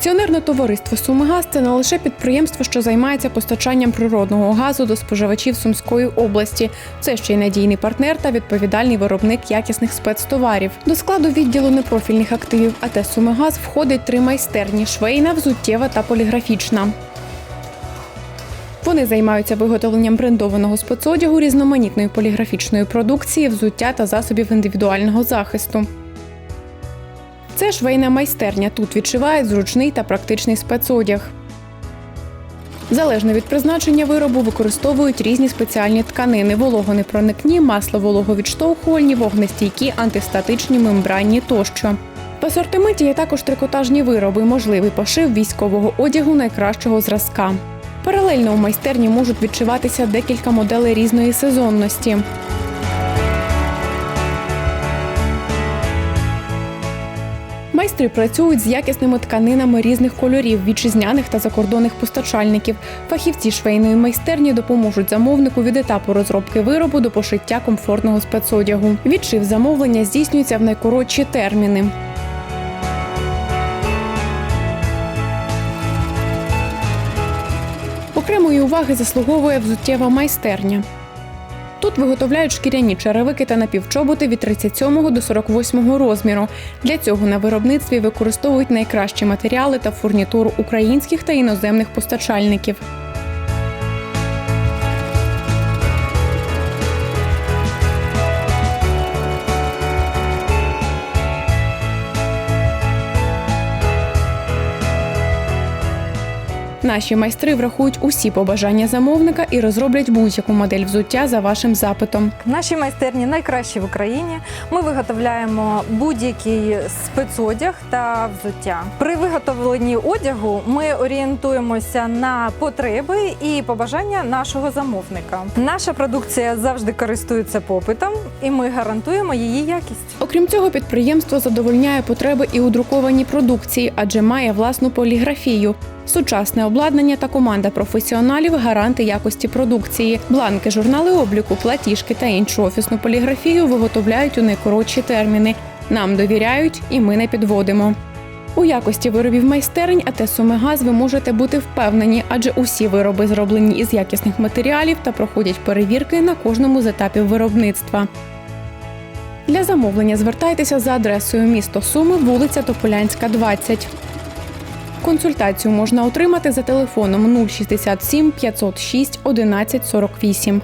Акціонерне товариство Сумигаз це не лише підприємство, що займається постачанням природного газу до споживачів Сумської області. Це ще й надійний партнер та відповідальний виробник якісних спецтоварів. До складу відділу непрофільних активів АТ Сумигаз входить три майстерні: швейна, взуттєва та поліграфічна. Вони займаються виготовленням брендованого спецодягу, різноманітної поліграфічної продукції, взуття та засобів індивідуального захисту. Це швейна майстерня. Тут відшивають зручний та практичний спецодяг. Залежно від призначення виробу використовують різні спеціальні тканини: вологонепроникні, масло вологовідштовхувальні, вогнестійкі, антистатичні, мембранні тощо. В асортименті є також трикотажні вироби, можливий пошив військового одягу найкращого зразка. Паралельно у майстерні можуть відшиватися декілька моделей різної сезонності. Майстри працюють з якісними тканинами різних кольорів, вітчизняних та закордонних постачальників. Фахівці швейної майстерні допоможуть замовнику від етапу розробки виробу до пошиття комфортного спецодягу. Відшив замовлення здійснюється в найкоротші терміни. Окремої уваги заслуговує взуттєва майстерня. Тут виготовляють шкіряні черевики та напівчоботи від 37 до 48 розміру. Для цього на виробництві використовують найкращі матеріали та фурнітуру українських та іноземних постачальників. Наші майстри врахують усі побажання замовника і розроблять будь-яку модель взуття за вашим запитом. Наші майстерні найкращі в Україні. Ми виготовляємо будь-який спецодяг та взуття. При виготовленні одягу ми орієнтуємося на потреби і побажання нашого замовника. Наша продукція завжди користується попитом, і ми гарантуємо її якість. Окрім цього, підприємство задовольняє потреби і у друкованій продукції, адже має власну поліграфію. Сучасне обладнання та команда професіоналів гаранти якості продукції. Бланки, журнали обліку, платіжки та іншу офісну поліграфію виготовляють у найкоротші терміни. Нам довіряють, і ми не підводимо. У якості виробів майстерень АТ «Сумигаз» ви можете бути впевнені, адже усі вироби зроблені із якісних матеріалів та проходять перевірки на кожному з етапів виробництва. Для замовлення звертайтеся за адресою місто Суми, вулиця Тополянська, 20. Консультацію можна отримати за телефоном 067 506 11 48.